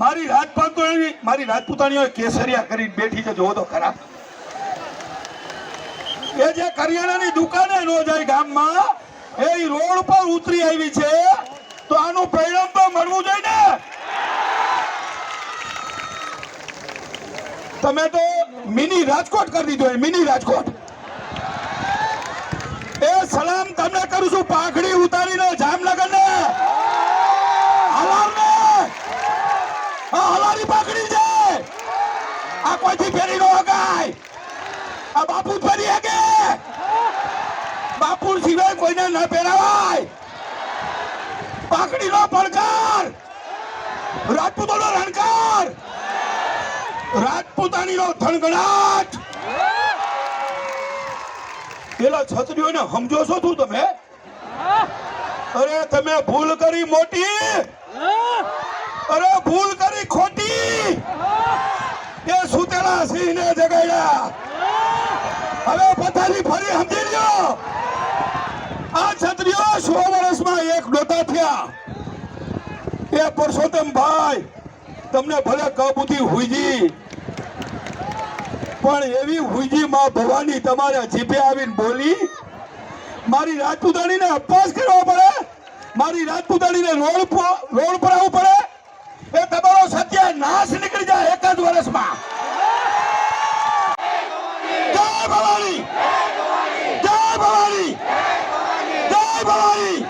મારી રાજપૂતાણી મારી રાજપૂતાણીઓ કેસરિયા કરી બેઠી છે જોવો તો ખરા એ જે કરિયાણાની દુકાને નો જાય ગામમાં, એ રોડ પર ઉતરી આવી છે, તો આનું પરિણામ તો મળવું જોઈએ ને. તમે તો મિની રાજકોટ કરી દીધો મિની રાજકોટ. એ સલામ તમને કરું છું, પાઘડી ઉતારીને જામનગર ને હલાર ને આ હલારી પાકડી છે. આ કોઈથી ફેરી નો હગાય. આ બાપુ ફેરી હકે બાપુ સિવાય કોઈને ન પહેરાવાય પાઘડીનો પડકાર. રાજપૂતોનો રણકાર. રાજપૂતાણીનો થણગણાટ પેલા છત્રીઓને સમજો છો તું તમે? અરે તમે ભૂલ કરી મોટી. અરે ભૂલ કરી ખોટી. એ સુતેલા સિંહને જગાડ્યા. હવે પથારી ફરી સમજી લો આ છત્રીઓ સો વર્ષમાં એક ડોટા થયા. એ પરસોત્તમ ભાઈ, તમને ભલે કબૂતી હુઈજી પણ એવી હુઈજી માં ભવાની તમારે જીભે આવીને બોલી, મારી રાજપૂતાણીને અપવાસ કરવો પડે? મારી રાજપૂતાણીને રોડ રોડ પર આવવું પડે? એ તમારો સત્ય નાશ નીકળી જાય એક જ વર્ષમાં જય ભવાની. જય ભવાની. જય ભવાની.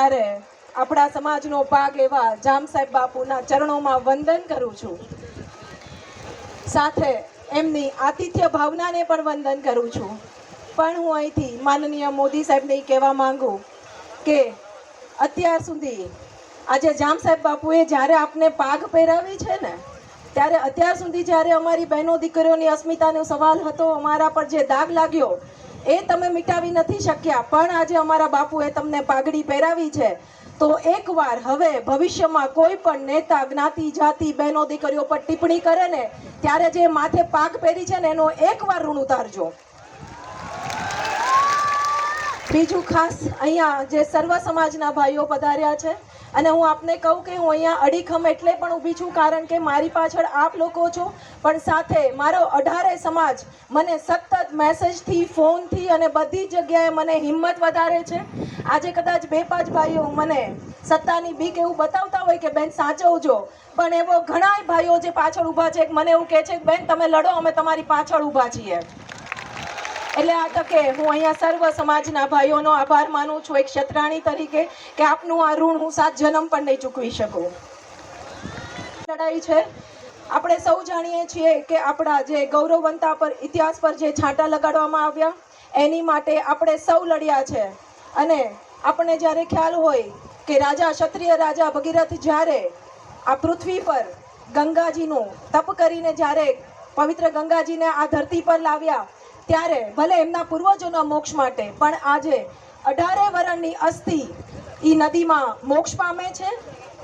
ત્યારે આપણા સમાજનો ભાગ એવા જામ સાહેબ બાપુના ચરણોમાં વંદન કરું છું. સાથે એમની આતિથ્ય ભાવનાને પણ વંદન કરું છું. પણ હું અહીંથી માનનીય મોદી સાહેબને કહેવા માંગુ કે અત્યાર સુધી આજે જામ સાહેબ બાપુએ જ્યારે આપને પાગ પહેરાવી છે ને, ત્યારે અત્યાર સુધી જ્યારે અમારી બહેનો દીકરીઓની અસ્મિતાનો સવાલ હતો, અમારા પર જે દાગ લાગ્યો એ તમે મિટાવી નથી શક્યા, પણ આજે અમારા બાપુએ તમને પાઘડી પહેરાવી છે. તો એકવાર હવે ભવિષ્યમાં કોઈ પણ નેતા, જ્ઞાતિ, જાતિ, બહેનો, દીકરીઓ પર ટિપ્પણી કરે ને, ત્યારે જે માથે પાક પહેરી છે ને, એનો એકવાર ઋણ ઉતારજો. બીજું ખાસ અહીંયા જે સર્વ સમાજના ભાઈઓ પધાર્યા છે અને હું આપને કહું કે હું અહીંયા અડીખમ એટલે પણ ઊભી છું, કારણ કે મારી પાછળ આપ લોકો છો. પણ સાથે મારો અઢારે સમાજ મને સતત મેસેજથી, ફોનથી અને બધી જગ્યાએ મને હિંમત વધારે છે. આજે કદાચ બે પાંચ ભાઈઓ મને સત્તાની બીક એવું બતાવતા હોય કે, બેન, સાચવજો. પણ એવો ઘણાય ભાઈઓ જે પાછળ ઊભા છે મને એવું કહે છે કે, બેન, તમે લડો, અમે તમારી પાછળ ઊભા છીએ. એટલે આ તકે હું અહીંયા સર્વ સમાજના ભાઈઓનો આભાર માનું છું એક ક્ષત્રાણી તરીકે કે આપનું આ ઋણ હું સાત જન્મ પણ નહીં ચૂકવી શકું. લડાઈ છે. આપણે સૌ જાણીએ છીએ કે આપણા જે ગૌરવવંતા પર, ઇતિહાસ પર જે છાંટા લગાડવામાં આવ્યા, એની માટે આપણે સૌ લડ્યા છે. અને આપણને જ્યારે ખ્યાલ હોય કે રાજા, ક્ષત્રિય રાજા ભગીરથ જ્યારે આ પૃથ્વી પર ગંગાજીનું તપ કરીને જ્યારે પવિત્ર ગંગાજીને આ ધરતી પર લાવ્યા ત્યારે ભલે એમના પૂર્વજોના મોક્ષ માટે, પણ આજે અઢારે વરણની અસ્થિ એ નદીમાં મોક્ષ પામે છે.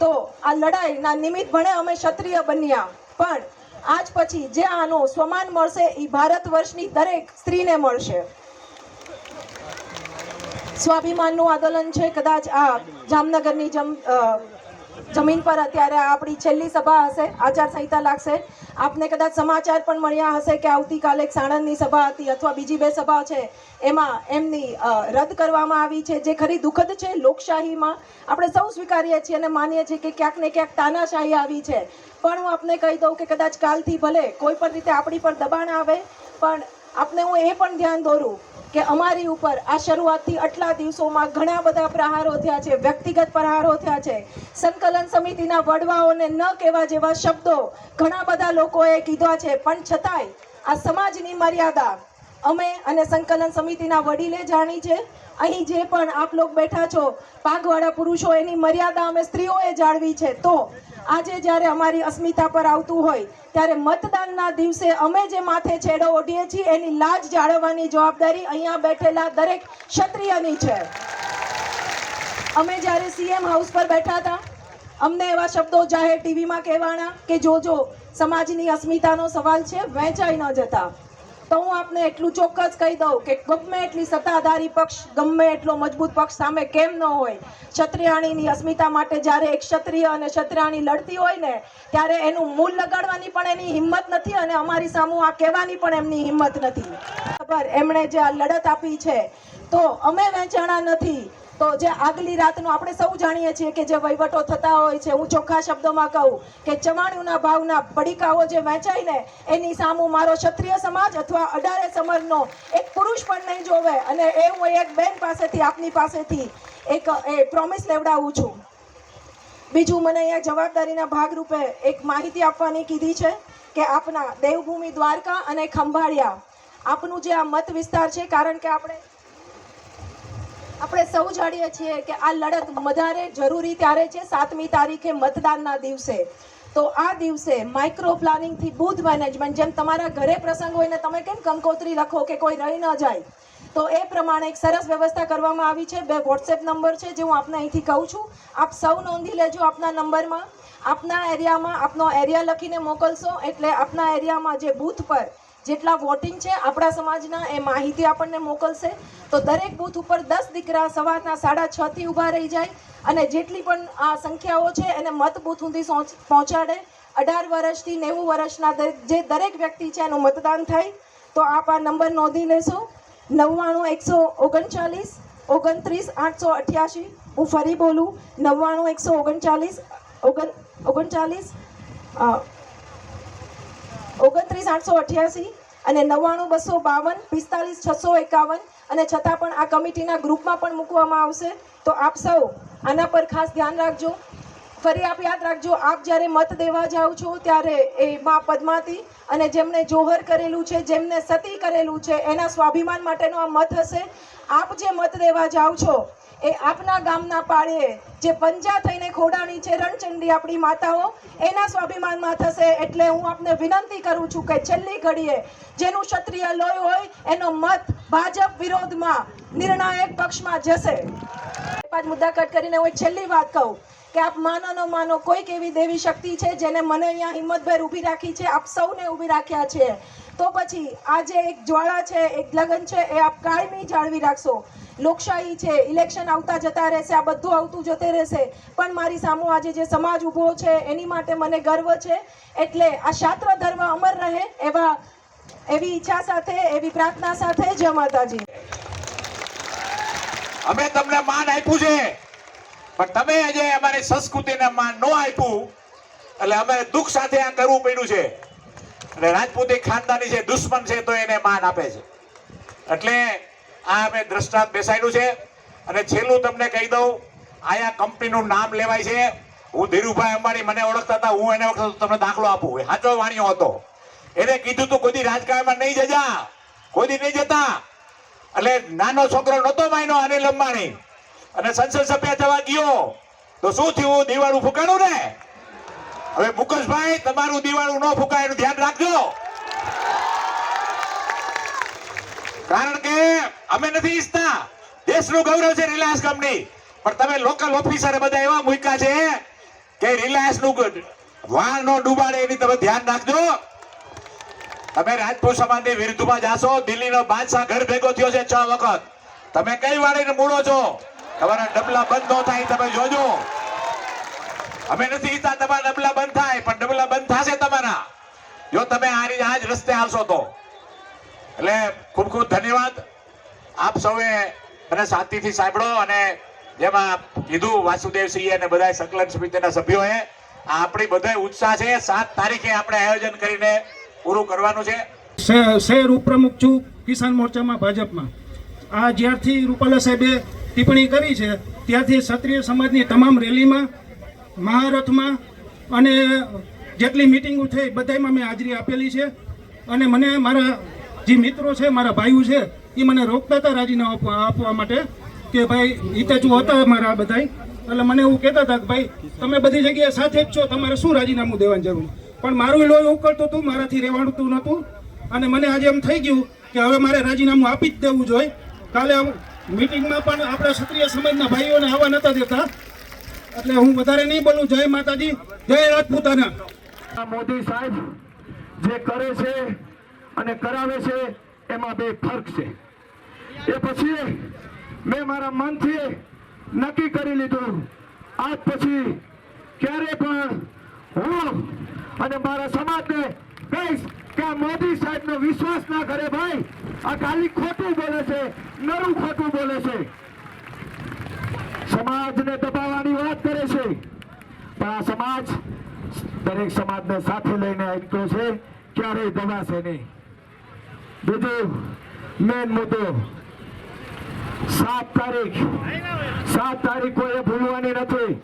તો આ લડાઈના નિમિત્ત ભણે અમે ક્ષત્રિય બન્યા. પણ આજ પછી જે આનો સ્વમાન મળશે એ ભારત વર્ષની દરેક સ્ત્રીને મળશે. સ્વાભિમાનનું આંદોલન છે. કદાચ આ જામનગરની જમ જમીન પર અત્યારે આપણી છેલ્લી સભા હશે, આચારસંહિતા લાગશે. આપને કદાચ સમાચાર પણ મળ્યા હશે કે આવતીકાલે એક સાણંદની સભા હતી અથવા બીજી બે સભા છે, એમાં એમની રદ કરવામાં આવી છે, જે ખરી દુઃખદ છે લોકશાહીમાં. આપણે સૌ સ્વીકારીએ છીએ અને માનીએ છીએ કે ક્યાંક ને ક્યાંક તાનાશાહી આવી છે. પણ હું આપને કહી દઉં કે કદાચ કાલથી ભલે કોઈ પણ રીતે આપણી પર દબાણ આવે, પણ આપને હું એ પણ ધ્યાન દોરું કે અમારી ઉપર આ શરૂઆતથી આટલા દિવસોમાં ઘણા બધા પ્રહારો થયા છે, વ્યક્તિગત પ્રહારો થયા છે. સંકલન સમિતિના વડવાઓને ન કહેવા જેવા શબ્દો ઘણા બધા લોકોએ કીધા છે. પણ છતાંય આ સમાજની મર્યાદા અમે અને સંકલન સમિતિના વડીલે જાણી છે. અહીં જે પણ આપ લોક બેઠા છો પાગવાળા પુરુષો, એની મર્યાદા અમે સ્ત્રીઓએ જાળવી છે. તો આજે જ્યારે અમારી અસ્મિતા પર આવતું હોય, ત્યારે મતદાનના દિવસે અમે જે માથે છેડો ઓઢીએ છીએ, એની લાજ જાળવવાની જવાબદારી અહીંયા બેઠેલા દરેક ક્ષત્રિયની છે. અમે જ્યારે સીએમ હાઉસ પર બેઠા હતા, અમને એવા શબ્દો જાહેર ટીવીમાં કહેવાના કે જોજો સમાજની અસ્મિતાનો સવાલ છે, વહેંચાઈ ન જતા. તો હું આપને એટલું ચોક્કસ કહી દઉં કે ગમે એટલી સત્તાધારી પક્ષ, ગમે એટલો મજબૂત પક્ષ સામે કેમ ન હોય, ક્ષત્રિયાણીની અસ્મિતા માટે જ્યારે એક ક્ષત્રિય અને ક્ષત્રિયાણી લડતી હોય ને, ત્યારે એનું મૂલ લગાડવાની પણ એની હિંમત નથી અને અમારી સામું આ કહેવાની પણ એમની હિંમત નથી. બરાબર એમણે જે આ લડત આપી છે, તો અમે વેચાણા નથી. તો જે આગલી રાતનું આપણે સૌ જાણીએ છીએ કે જે વહીવટો થતા હોય છે, હું ચોખ્ખા શબ્દોમાં કહું કે ચવાણુંના ભાવના પડીકાઓ જે વેચાય ને, એની સામું મારો ક્ષત્રિય સમાજ અથવા અઢારે સમાજનો એક પુરુષ પણ નહીં જોવે. અને એ હું એક બેન પાસેથી, આપની પાસેથી એક, એ પ્રોમિસ લેવડાવું છું. બીજું મને અહીંયા જવાબદારીના ભાગરૂપે એક માહિતી આપવાની કીધી છે કે આપના દેવભૂમિ દ્વારકા અને ખંભાળિયા. આપનું જે આ મત વિસ્તાર છે, કારણ કે આપણે આપણે સૌ જાણીએ છીએ કે આ લડત વધારે જરૂરી ત્યારે છે સાતમી તારીખે મતદાનના દિવસે. તો આ દિવસે માઇક્રો પ્લાનિંગથી બૂથ મેનેજમેન્ટ જેમ તમારા ઘરે પ્રસંગ હોય ને તમે કેમ કંકોત્રી લખો કે કોઈ રહી ન જાય, તો એ પ્રમાણે એક સરસ વ્યવસ્થા કરવામાં આવી છે. બે વોટ્સએપ નંબર છે જે હું આપને અહીંથી કહું છું. આપ સૌ નોંધી લેજો આપના નંબરમાં. આપના એરિયામાં આપનો એરિયા લખીને મોકલશો, એટલે આપના એરિયામાં જે બૂથ પર જેટલા વોટિંગ છે, આપણા સમાજના એ માહિતી આપણને મોકલશે. તો દરેક બૂથ ઉપર દસ દીકરા સવારના સાડા છ થી ઊભા રહી જાય અને જેટલી પણ, આ, સંખ્યાઓ છે, એને મત બૂથ સુધી પહોંચાડે. અઢાર વર્ષથી નેવું વર્ષના જે દરેક વ્યક્તિ છે, એનું મતદાન થાય. તો આપ આ નંબર નોંધી લેશો. નવ્વાણું એકસો ઓગણચાલીસ, ઓગણત્રીસ આઠસો અઠ્યાસી. હું ફરી બોલું. નવ્વાણું એકસો ઓગણચાલીસ, ઓગણ, ઓગણચાલીસ ઓગણત્રીસ, આઠસો અઠ્યાસી અને નવ્વાણું, બસો બાવન, પિસ્તાલીસ, છસો એકાવન અને છતાં પણ આ કમિટીના ગ્રુપમાં પણ મૂકવામાં આવશે. તો આપ સૌ આના પર ખાસ ધ્યાન રાખજો. ફરી આપ યાદ રાખજો, આપ જ્યારે મત દેવા જાઓ છો ત્યારે એ માં પદ્માતી અને જેમણે જોહર કરેલું છે, જેમને સતી કરેલું છે, એના સ્વાભિમાન માટેનો આ મત હશે. આપ જે મત દેવા જાઓ છો એ આપના ગામના પાળે જે પંજા થઈને ખોડાણી છે, રણચંડી આપણી માતાઓ, એના સ્વાભિમાનમાં થશે એટલે હું આપને વિનંતી કરું છું કે છેલ્લી ઘડીએ જેનું ક્ષત્રિય લોહી હોય, એનો મત ભાજપ વિરોધમાં નિર્ણાયક પક્ષમાં જશે. પાંચ મુદ્દા કટ કરીને હું છેલ્લી વાત કહું કે આપ માનો માનો કોઈક એવી દેવી શક્તિ છે જેને મને અહીંયા હિંમતભેર ઊભી રાખી છે, આપ સૌને ઊભી રાખ્યા છે. તો પછી આ જે એક જ્વાળા છે, એક લગન છે, એ આપ કાયમી જાળવી રાખશો. લોકશાહી છે ઇલેક્શન આવતા જતા રહેશે, આ બધું આવતું જતે રહેશે. પણ મારી સામુ આજે જે સમાજ ઊભો છે, એની માટે મને ગર્વ છે. એટલે આ શાસ્ત્ર ધર્મ અમર રહે એવા, એવી ઈચ્છા સાથે, એવી પ્રાર્થના સાથે જય માતાજી. અમે તમને માન આપ્યું છે. પણ તમે આજે અમારી સંસ્કૃતિને માન ન આપ્યું. એટલે અમે દુઃખ સાથે આ કરવું પડ્યું છે. અને રાજપૂતી ખાનદાની છે દુશ્મન છે, તો એને માન આપે છે. એટલે આ અમે દ્રષ્ટાંત બેસાડ્યું છે. અને છેલ્લું તમને કહી દઉં, આયા કંપનીનું નામ લેવાય છે. હું ધીરુભાઈ અંબાણી, મને ઓળખતા હતા, હું એને ઓળખતો તમને દાખલો આપું. સાચો વાણિયો હતો. એને કીધું તું, કોઈ રાજકારણમાં નહીં જજા. કોઈ નહીં જતા. એટલે નાનો છોકરો નહોતો માયનો અનિલ અંબાણી. અને સંસદ સભ્ય થવા ગયો. તો શું થયું? દિવાળું ફૂકાણું ને? હવે મુકેશભાઈ, તમારું દિવાળું ન ફૂકાય એનું ધ્યાન રાખજો. કારણ કે અમે નથી ઈચ્છતા. દેશનું ગૌરવ છે રિલાયન્સ કંપની. પણ તમે લોકલ ઓફિસરે બધા એવા મૂક્યા છે કે રિલાયન્સનું વાળ નો ડૂબાડે એની તમે ધ્યાન રાખજો. તમે રાજપૂત સમાજની વિરુદ્ધમાં જાશો, દિલ્હીનો બાદશાહ ઘર ભેગો થયો છે છ વખત. તમે કઈ વાળીને મૂળો છો? તમારા ડબલા બંધ ન થાય તમે જોજો. અમે નથી ઈચ્છતા તમારા ડબલા બંધ થાય, પણ ડબલા બંધ થશે તમારા. જો તમે આ રીતે આ જ રસ્તે આવશો તો. એટલે ખૂબ ખૂબ ધન્યવાદ. આપ સૌએ મને શાંતિથી સાંભળો અને જેમાં કીધું વાસુદેવસિંહ અને બધા સંકલન સમિતિના સભ્યોએ આ આપણી બધા ઉત્સાહ છે. સાત તારીખે આપણે આયોજન કરીને પૂરું કરવાનું છે. શહેર ઉપપ્રમુખ છું કિસાન મોરચામાં ભાજપમાં. આ જ્યારથી રૂપાલા સાહેબે ટિપ્પણી કરી છે, ત્યારથી ક્ષત્રિય સમાજની તમામ રેલીમાં, મહારથમાં અને જેટલી મિટિંગો થઈ બધામાં મેં હાજરી આપેલી છે. અને મને મારા જે મિત્રો છે, મારા ભાઈઓ છે એ મને રોકતા હતા રાજીનામું આપવા માટે કે ભાઈ હિતાચુ હતા મારા બધા એટલે મને એવું કહેતા હતા કે ભાઈ, તમે બધી જગ્યાએ સાથે જ છો, તમારે શું રાજીનામું દેવાની જરૂર? પણ મારું લોહી ઉકળતું હતું, મારાથી રહેવાતું નહોતું. અને મને આજે એમ થઈ ગયું કે હવે મારે રાજીનામું આપી જ દેવું જોઈએ. કાલે મીટિંગમાં પણ આપણા ક્ષત્રિય સમાજના ભાઈઓને આવવા નતા દેતા. એટલે હું વધારે નહીં બોલું. જય માતાજી, જય રાજપૂતાના. મોદી સાહેબ જે કરે છે અને કરાવે છે, એમાં બે ફરક છે. એ પછી મેં મારા મનથી નક્કી કરી લીધું. આજ પછી ક્યારે પણ હું અને મારા સમાજને કહીશ કે આ મોદી સાહેબનો વિશ્વાસ ના કરે ભાઈ. આ ખાલી ખોટું બોલે છે, નરું ખોટું બોલે છે. સમાજને દબાવવાની વાત કરે છે. પણ આ સમાજ દરેક સમાજને સાથે લઈને આવ્યો છે, ક્યારેય દબાશે નહીં. બીજું મેન મુદ્દો સાત તારીખ. સાત તારીખ કોઈએ ભૂલવાની નથી.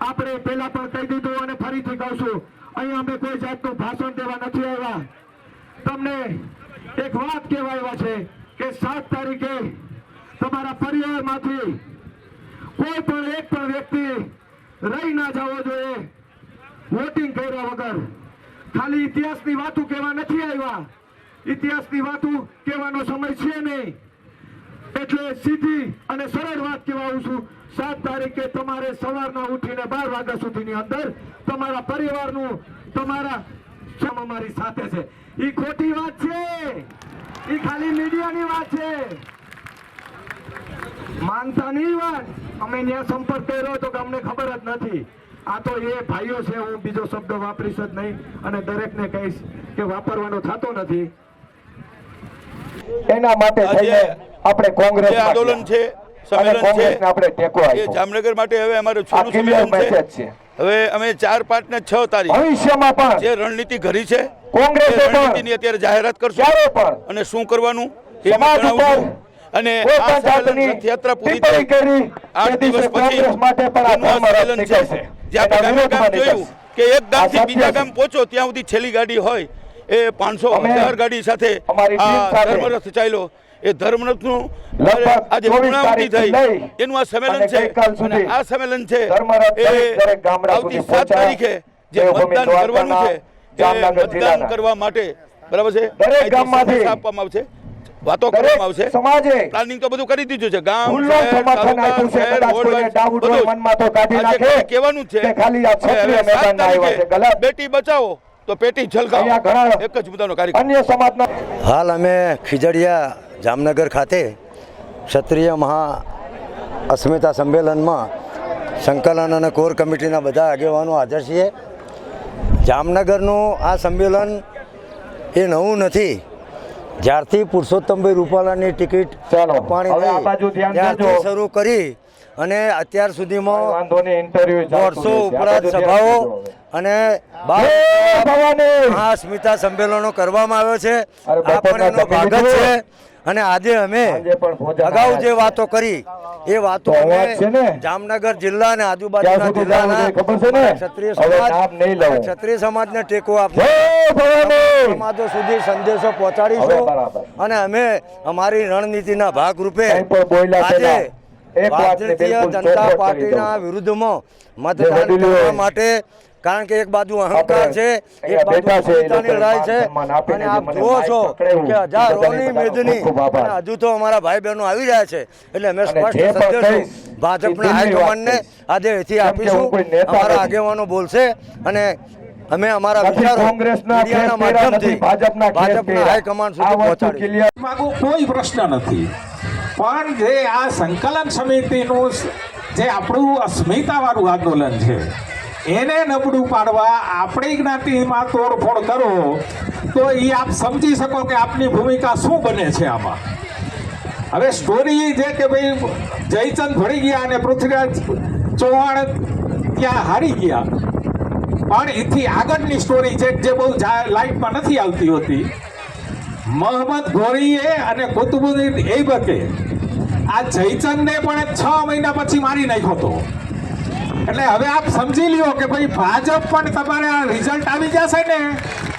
આપણે પેલા પણ કહી દીધું અને ફરીથી કહું છું. અહીંયા અમે કોઈ જાતનું ભાષણ દેવા નથી આવ્યા. તમને એક વાત કહેવા આવ્યા છે કે સાત તારીખે તમારા પરિવારમાંથી કોઈ પણ એક પણ વ્યક્તિ રહી ના જવો જોઈએ વોટિંગ કર્યા વગર. ખાલી ઇતિહાસની વાતો કહેવા નથી આવ્યા. ઇતિહાસની વાતો કહેવાનો સમય છે નહીં. એટલે સીધી અને સરળ વાત કહેવા આવું છું. સાત તારીખે તમારે સવારના ઉઠીને બાર વાગ્યા સુધીની અંદર તમારા પરિવારનું તમારા અમારી સાથે છે. એ ખોટી વાત છે. એ ખાલી મીડિયાની વાત છે. માનતા નહીં વાત. અમે ત્યાં સંપર્ક કર્યો તો અમને ખબર જ નથી. આ તો એ ભાઈઓ છે હું બીજો શબ્દ વાપરીશ જ નહીં અને દરેકને કહીશ કે વાપરવાનો થતો નથી. એના માટે થઈને આપણે કોંગ્રેસ આંદોલન છે સંમેલન છે આપણે ટેકો એ જામનગર માટે હવે અમારું છેલ્લું સંમેલન છે. હવે અમે ચાર પાંચ ને છ તારીખ ભવિષ્યમાં પણ જે રણનીતિ ઘડી છે કોંગ્રેસ રણનીતિની અત્યારે જાહેરાત કરશું અને શું કરવાનું એ ઉપર અને આ રથયાત્રા પૂરી થઈ આઠ દિવસ પછી સંમેલન છે. જ્યાં ગામે જોયું કે એક ગામથી બીજા ગામ પહોંચો ત્યાં સુધી છેલ્લી ગાડી હોય. એ પાંચસો હજાર ગાડી સાથે આ ધર્મરથ ચાલ્યો. એ ધર્મરથનું આજે 24 પૂર્ણાહુતિ થઈ. એનું આ સંમેલન છે. અને આ સંમેલન છે એ આવતી સાત તારીખે જે મતદાન કરવાનું છે એ મતદાન કરવા માટે બરાબર છે? દરેક ગામમાંથી આપવામાં આવશે વાતો કરવામાં આવશે. સમાજે પ્લાનિંગ તો બધું કરી દીધું છે. ગામ સમર્થન આપ્યું છે. કદાચ કોઈને ડાઉટ હોય મનમાં તો કાઢી નાખે કહેવાનું છે કે ખાલી આ ક્ષત્રિય મેદાનમાં આવ્યા છે. ગલત. બેટી બચાવો તો પેટી અહીંયા એક જ મુદ્દાનો કાર્યક્રમ. અન્ય સમાજના હાલ અમે ખીજડીયા જામનગર ખાતે ક્ષત્રિય મહા અસ્મિતા સંમેલનમાં સંકલન અને કોર કમિટીના બધા આગેવાનો હાજર છીએ. જામનગરનું આ સંમેલન એ નવું નથી. જ્યારથી પુરુષોત્તમભાઈ રૂપાલાની ટિકિટ ત્યારથી શરૂ કરી અને અત્યાર સુધીમાં દોઢસો ઉપરાંત સભાઓ અને આ સ્મિતા સંમેલનો કરવામાં આવ્યો છે. આ પણ એનો ભાગ છે. અને આજે અમે અગાઉ જે વાતો કરી એ વાતો? જામનગર જિલ્લા અને આજુબાજુના જિલ્લાના? ક્ષત્રિય સમાજ ક્ષત્રિય સમાજને ટેકો આપો. જય સમાજો સુધી સંદેશો પહોંચાડીશું. અને અમે અમારી રણનીતિના ભાગરૂપે રૂપે આજે ભારતીય જનતા પાર્ટીના. વિરુદ્ધમાં મતદાન કરવા માટે કારણ કે એક બાજુ અહંકાર છે એક બાજુ લોકોએ લડાઈ છે. માન સન્માન આપીને અને આપ જુઓ છો કે હજારોની મેદની હજુ તો અમારા ભાઈ બહેનો આવી રહ્યા છે. એટલે અમે સ્પષ્ટ સંદેશો ભાજપના હાઈકમાન્ડને આજે એથી આપીશું. અમારા આગેવાનો બોલશે અને અમે અમારા વિચારો કોંગ્રેસના મીડિયાના માધ્યમથી ભાજપના ભાજપના હાઈકમાન્ડ સુધી વસ્તુ પહોંચાડીશું. માગું કોઈ પ્રશ્ન નથી. પણ જે આ સંકલન સમિતિનું જે આપણું અસ્મિતાવાળું આંદોલન છે એને નબળું પાડવા આપણી જ્ઞાતિમાં તોડફોડ કરો, તો એ આપ સમજી શકો કે આપની ભૂમિકા શું બને છે આમાં. હવે સ્ટોરી જે કે ભાઈ, જયચંદ ભળી ગયા અને પૃથ્વીરાજ ચૌહાણ ત્યાં હારી ગયા. પણ એથી આગળની સ્ટોરી છે જે બહુ લાઈટમાં નથી આવતી હોતી. મોહમ્મદ ઘોરીએ અને કુતુબુદ્દીન એબકે આ જયચંદને પણ છ મહિના પછી મારી નાખ્યો હતો. એટલે હવે આપ સમજી લ્યો કે ભાઈ ભાજપ પણ તમારે આ રિઝલ્ટ આવી જશે ને.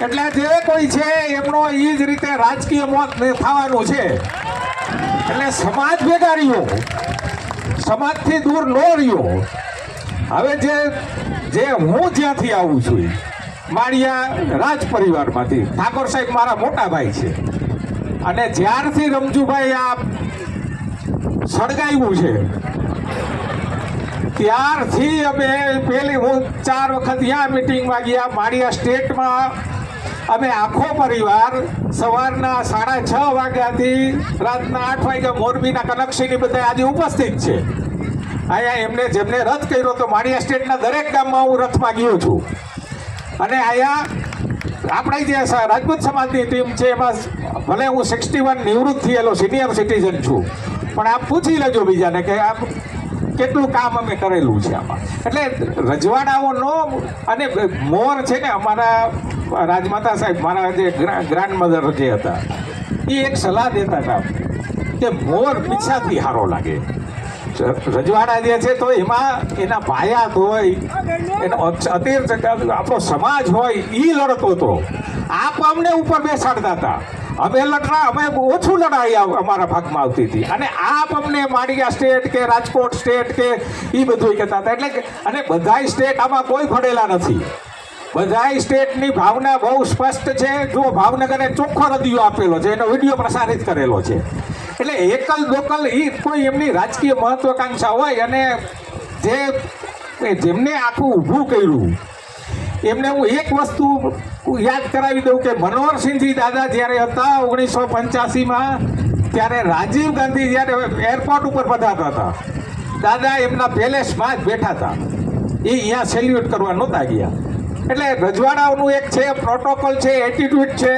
એટલે જે કોઈ છે એમનો એ જ રીતે રાજકીય મોત થવાનું છે. એટલે સમાજ ભેગા રહ્યો. સમાજથી દૂર ન રહ્યો. હવે જે જે હું જ્યાંથી આવું છું, માળિયા રાજ પરિવારમાંથી, ઠાકોર સાહેબ મારા મોટા ભાઈ છે. અને જ્યારથી રમજુભાઈ આ સળગાવ્યું છે ત્યારથી અમે હું ચાર વખત ત્યાં મિટિંગમાં ગયા માળિયા સ્ટેટમાં. અમે આખો પરિવાર સવારના સાડા છ વાગ્યાથી રાતના આઠ વાગ્યા મોરબીના કનકશીની બધા આજે ઉપસ્થિત છે. અહીંયા એમને જેમને રથ કર્યો તો માળિયા સ્ટેટના દરેક ગામમાં હું રથમાં ગયો છું. અને અહીંયા આપણે જે રાજપૂત સમાજની ટીમ છે એમાં ભલે હું સિક્સટી વન નિવૃત્ત થયેલો સિનિયર સિટીઝન છું. પણ આપ પૂછી લેજો બીજાને કે આપ કેટલું કામ અમે કરેલું છે આમાં? એટલે રજવાડાઓનો અને મોર છે ને અમારા રાજમાતા સાહેબ, મારા જે ગ્રાન્ડ મધર જે હતા, એ એક સલાહ દેતા હતા કે મોર પીછાથી સારો લાગે. રજવાડા જે છે તો એમાં એના ભાયાત હોય એનો અતિર આપણો સમાજ હોય એ લડતો હતો આપ અમને ઉપર બેસાડતા હતા. અમે લડરા અમે ઓછું લડાઈ અમારા ભાગમાં આવતી હતી અને આપ અમને માળિયા સ્ટેટ કે રાજકોટ સ્ટેટ કે એ બધું કહેતા હતા એટલે અને બધાય સ્ટેટ આમાં કોઈ ફળેલા નથી બધાય સ્ટેટની ભાવના બહુ સ્પષ્ટ છે. જો ભાવનગરે ચોખ્ખો રદિયો આપેલો છે. એનો વીડિયો પ્રસારિત કરેલો છે. એટલે એકલ દોકલ એ કોઈ એમની રાજકીય મહત્વાકાંક્ષા હોય અને જે જેમને આખું ઊભું કર્યું એમને હું એક વસ્તુ યાદ કરાવી દઉં કે મનોહરસિંહજી દાદા જ્યારે હતા ઓગણીસો પંચ્યાસીમાં, ત્યારે રાજીવ ગાંધી જ્યારે એરપોર્ટ ઉપર પધારતા હતા. દાદા એમના પેલેસમાં જ બેઠા હતા. એ અહીંયા સેલ્યુટ કરવા નહોતા ગયા. એટલે રજવાડાઓનું એક છે પ્રોટોકોલ છે એટીટ્યુડ છે,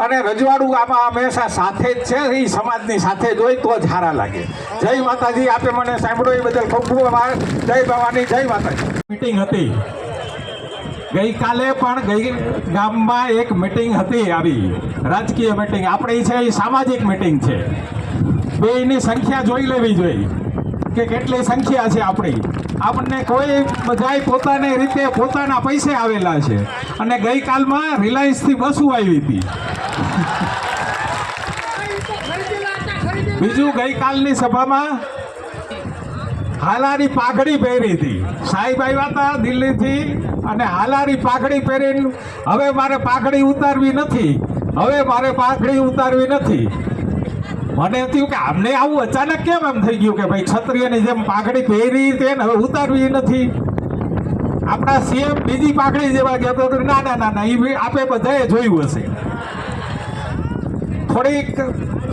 અને રજવાડું આમાં હંમેશા સાથે જ છે. એ સમાજની સાથે જ હોય તો જ સારા લાગે. જય માતાજી, આપે મને સાંભળ્યો એ બદલ ખૂબ ખૂબ જય ભવાની, જય માતાજી. મીટિંગ હતી. ગઈકાલે પણ ગઈ ગામમાં એક મિટિંગ હતી આવી. રાજકીય મિટિંગ આપણી છે એ સામાજિક મિટિંગ છે. બેની સંખ્યા જોઈ લેવી જોઈએ કે કેટલી સંખ્યા છે આપણી. આપણને કોઈ બધાય પોતાની રીતે પોતાના પૈસે આવેલા છે. અને ગઈકાલમાં રિલાયન્સથી બસો આવી હતી. બીજું ગઈકાલની સભામાં હાલારી પાઘડી પહેરી હતી. સાહેબ હતા દિલ્હીથી અને હાલારી પાઘડી પહેરીને, હવે મારે પાઘડી ઉતારવી નથી. હવે મારે પાઘડી ઉતારવી નથી. મને થયું કે આમને આવું અચાનક કેમ એમ થઈ ગયું કે ભાઈ ક્ષત્રિયની જેમ પાઘડી પહેરી હતી ને હવે ઉતારવી નથી? આપણા સીએમ બીજી પાઘડી જેવા કહેતો તો ના ના ના ના એ આપે બધાએ જોયું હશે. થોડીક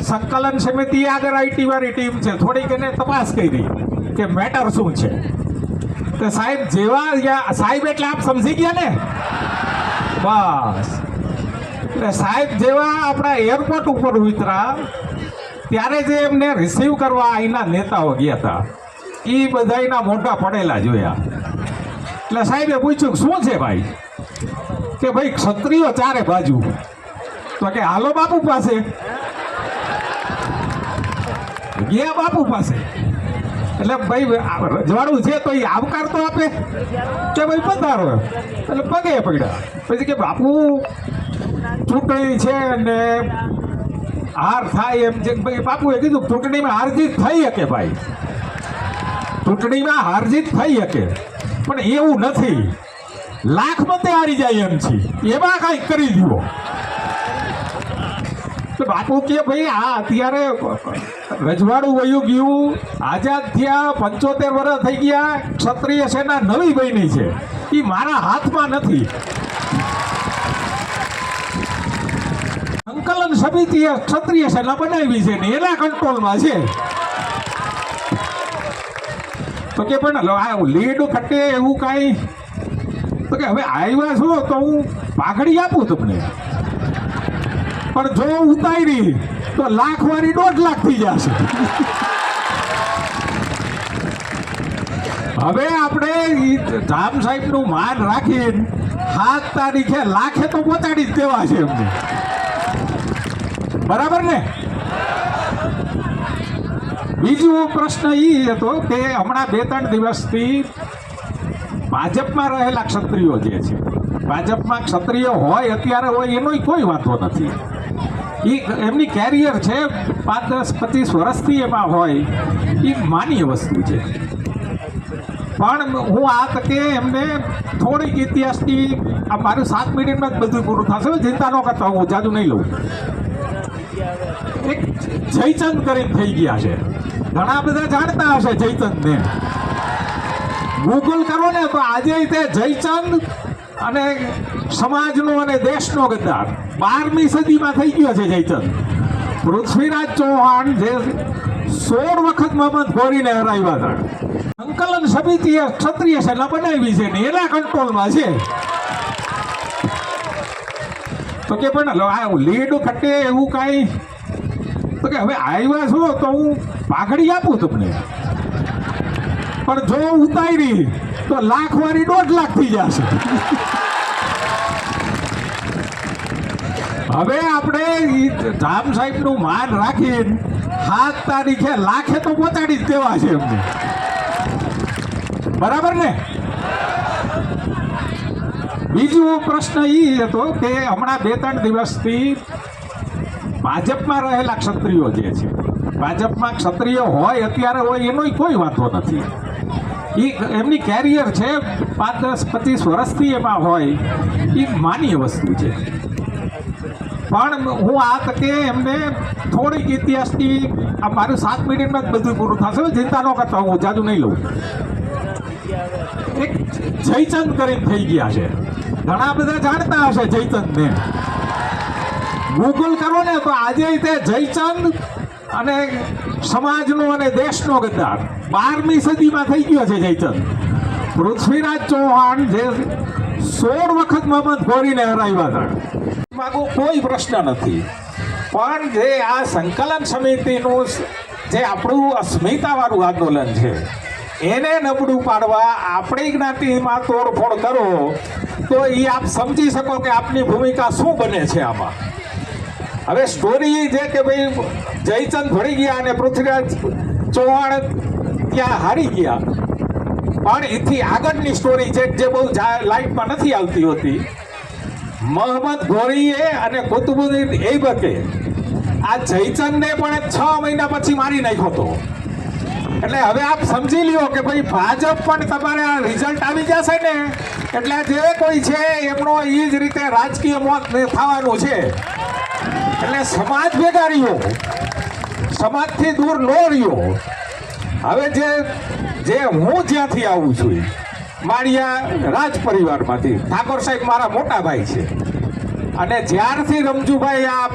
સંકલન સમિતિ આગળ આઈટી વાળી ટીમ છે, થોડીક એને તપાસ કરી. કે મેટર શું છે? તો સાહેબ, જેવા સાહેબ એટલે આપ સમજી ગયા ને? બસ. એટલે સાહેબ જેવા આપણા એરપોર્ટ ઉપર ઉતરા, ત્યારે જે એમને રિસીવ કરવા અહીંના નેતાઓ ગયા હતા એ બધાયના મોટા પડેલા જોયા. એટલે સાહેબે પૂછ્યું કે શું છે ભાઈ? કે ભાઈ, ક્ષત્રિયો ચારે બાજુ. તો કે, હાલો બાપુ પાસે. ગયા બાપુ પાસે. એટલે ભાઈ, રજવાડું છે તો એ આવકાર તો આપે. કે ભાઈ પધારો એટલે પગે પગડ્યા પછી કે બાપુ, ચૂંટણી છે ને હાર થાય એમ છે ભાઈ બાપુએ કીધું, ચૂંટણીમાં હાર જીત થઈ શકે ભાઈ. ચૂંટણીમાં હાર જીત થઈ શકે. પણ એવું નથી. લાખ મતે હારી જાય એમ છે. એમાં કાંઈક કરી દો તો બાપુ કે ભાઈ. આ અત્યારે રજવાડું વયું ગયું. આઝાદ થયા, પંચોતેર વર્ષ થઈ ગયા. ક્ષત્રિય સેના નવી બની છે. એ મારા હાથમાં નથી. સંકલન સમિતિએ ક્ષત્રિય સેના બનાવી છે ને એના કંટ્રોલમાં છે. તો કે પણ આ લીડ ફટે એવું કાંઈ? તો કે હવે આવ્યા છો તો હું પાઘડી આપું તમને. પણ જો ઉતારી, તો લાખ વાળી દોઢ લાખ થઈ જશે. હવે આપણે જામ સાહેબનું માન રાખીને સાત તારીખે લાખે તો પહોંચાડી જ દેવા છે એમને. બરાબર ને? બીજો પ્રશ્ન એ હતો કે હમણાં બે ત્રણ દિવસથી ભાજપમાં રહેલા ક્ષત્રિયો જે છે, ભાજપમાં ક્ષત્રિય હોય, અત્યારે હોય, એનો કોઈ વાંધો નથી. એ એમની કેરિયર છે પાંચ દસ પચીસ વર્ષથી એમાં હોય. એ માન્ય વસ્તુ છે. પણ હું આ તકે એમને થોડીક ઇતિહાસની આ મારું સાત મિનિટમાં જ બધું પૂરું થશે. ચિંતા ન કરતા, હું જાદુ નહીં લઉં. એક જયચંદ કરીને થઈ ગયા છે. ઘણા બધા જાણતા હશે જયચંદને. ગૂગલ કરો ને તો આજે તે જયચંદ અને સમાજનો અને દેશનો ગદ્દાર. બારમી સદીમાં થઈ ગયો છે જયચંદ પૃથ્વીરાજ ચૌહાણ જે સોળ વખત મહમદ ગોરીને હરાવ્યા હતા. સંકલન સમિતિએ ક્ષત્રિય સેના બનાવી છે ને એના કંટ્રોલમાં છે. તો કે પણ આ લીડ ફટે એવું કાંઈ? તો કે હવે આવ્યા છો તો હું પાઘડી આપું તમને. પણ જો ઉતારી, તો લાખ વાળી દોઢ લાખ થઈ જશે. હવે આપણે રામ સાહેબનું માન રાખીને સાત તારીખે લાખે તો પહોંચાડી જ દેવા છે એમને. બરાબર ને? બીજો પ્રશ્ન એ હતો કે હમણાં બે ત્રણ દિવસથી ભાજપમાં રહેલા ક્ષત્રિયો જે છે, ભાજપમાં ક્ષત્રિય હોય અત્યારે હોય એનો કોઈ વાંધો નથી. એ એમની કેરિયર છે, પાંચ દસ પચીસ વર્ષથી એમાં હોય એ માન્ય વસ્તુ છે. પણ હું આ તકે એમને થોડીક ઇતિહાસની આ મારું સાત મિનિટમાં જ બધું પૂરું થશે. ચિંતા ન કરતા, હું જાદુ નહીં લઉં. એક જયચંદ કરીને થઈ ગયા છે. ઘણા બધા જાણતા હશે જયચંદને. ગૂગલ કરો ને તો આજે તે જયચંદ અને સમાજનો અને દેશનો ગદ્દાર બારમી સદીમાં થઈ ગયો છે જયચંદ. પૃથ્વીરાજ ચૌહાણ જે સોળ વખત મોહમ્મદ ઘોરીને હરાવ્યા હતા. માગો કોઈ પ્રશ્ન નથી. પણ જે આ સંકલન સમિતિનું જે આપણું અસ્મિતાવાળું આંદોલન છે, એને નબળું પાડવા આપણી જ્ઞાતિમાં તોડફોડ કરો, તો એ આપ સમજી શકો કે આપની ભૂમિકા શું બને છે આમાં. હવે સ્ટોરી જે કે ભાઈ જયચંદ ભળી ગયા અને પૃથ્વીરાજ ચૌહાણ ત્યાં હારી ગયા. પણ એથી આગળની સ્ટોરી છે જે બહુ લાઈટમાં નથી આવતી હોતી મોહમ્મદ ઘોરીએ અને કુતુબુદ્દીન એબકે આ જયચંદને પણ છ મહિના પછી મારી નાખ્યો હતો. એટલે હવે આપ સમજી લ્યો કે ભાઈ ભાજપ પણ તમારે આ રિઝલ્ટ આવી જશે ને? એટલે જે કોઈ છે એમનો એ જ રીતે રાજકીય મોત થવાનું છે. એટલે સમાજ ભેગા રહ્યો. સમાજથી દૂર ન રહ્યો. હવે જે જે હું જ્યાંથી આવું છું માળિયા રાજ પરિવારમાંથી. ઠાકોર સાહેબ મારા મોટા ભાઈ છે. અને જ્યારથી રમજુભાઈ આ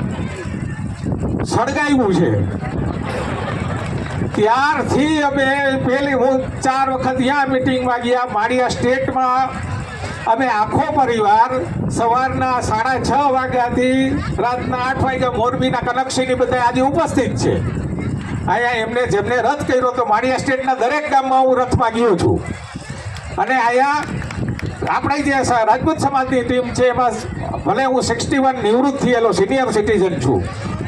સળગાવ્યું છે, ત્યારથી અમે પેલી હું ચાર વખત ત્યાં મિટિંગમાં ગયા, માળિયા સ્ટેટમાં. અમે આખો પરિવાર સવારના સાડા છ વાગ્યાથી રાતના આઠ વાગ્યા મોરબીના કનકશીની બધા આજે ઉપસ્થિત છે. અહીંયા એમને જેમને રથ કર્યો તો માળિયા સ્ટેટના દરેક ગામમાં હું રથમાં ગયો છું. અને અહીંયા આપણી જે રાજપૂત સમાજની ટીમ છે, એમાં ભલે હું સિક્સટી વન નિવૃત્ત થયેલો સિનિયર સિટીઝન છું,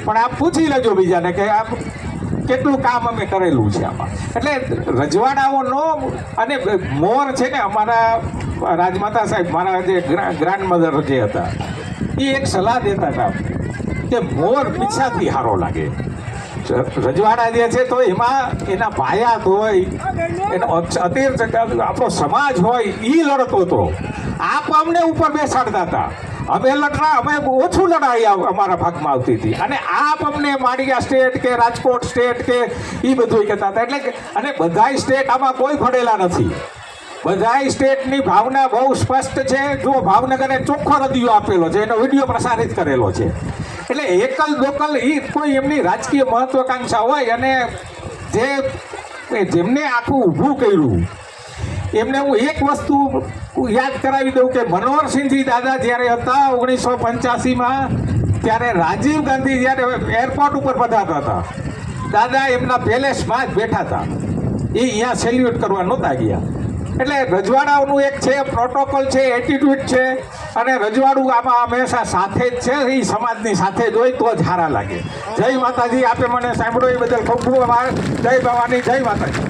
પણ આપ પૂછી લેજો બીજાને કે આપ કેટલું કામ અમે કરેલું છે આમાં. એટલે રજવાડાઓનો અને મોર છે ને, અમારા રાજમાતા સાહેબ, મારા જે ગ્રાન્ડ મધર જે હતા, એ એક સલાહ દેતા હતા કે મોર પીછાથી સારો લાગે. રજવાડા જે છે તો એમાં એના ભાયાત હોય એનો અતિર આપણો સમાજ હોય એ લડતો હતો આપ અમને ઉપર બેસાડતા હતા. અમે લડતા, અમે ઓછું લડાઈ અમારા ભાગમાં આવતી હતી. અને આપ અમને માળિયા સ્ટેટ કે રાજકોટ સ્ટેટ કે એ બધું કહેતા હતા. એટલે અને બધાય સ્ટેટ આમાં કોઈ ફળેલા નથી. બધાય સ્ટેટની ભાવના બહુ સ્પષ્ટ છે. જો ભાવનગરે ચોખ્ખો રદિયો આપેલો છે. એનો વીડિયો પ્રસારિત કરેલો છે. એટલે એકલ દોકલ એ કોઈ એમની રાજકીય મહત્વાકાંક્ષા હોય અને જે જેમને આખું ઊભું કર્યું, એમને હું એક વસ્તુ યાદ કરાવી દઉં કે મનોહરસિંહજી દાદા જ્યારે હતા ઓગણીસો પંચ્યાસીમાં, ત્યારે રાજીવ ગાંધી જ્યારે એરપોર્ટ ઉપર પધારતા હતા. દાદા એમના પેલેસમાં જ બેઠા હતા. એ અહીંયા સેલ્યુટ કરવા નહોતા ગયા. એટલે રજવાડાઓનું એક છે પ્રોટોકોલ છે એટીટ્યુડ છે, અને રજવાડું આમાં હંમેશા સાથે જ છે, એ સમાજની સાથે જ હોય તો જ સારા લાગે. જય માતાજી, આપે મને સાંભળો એ બદલ ખૂબ ખૂબ આભાર. જય ભવાની, જય માતાજી.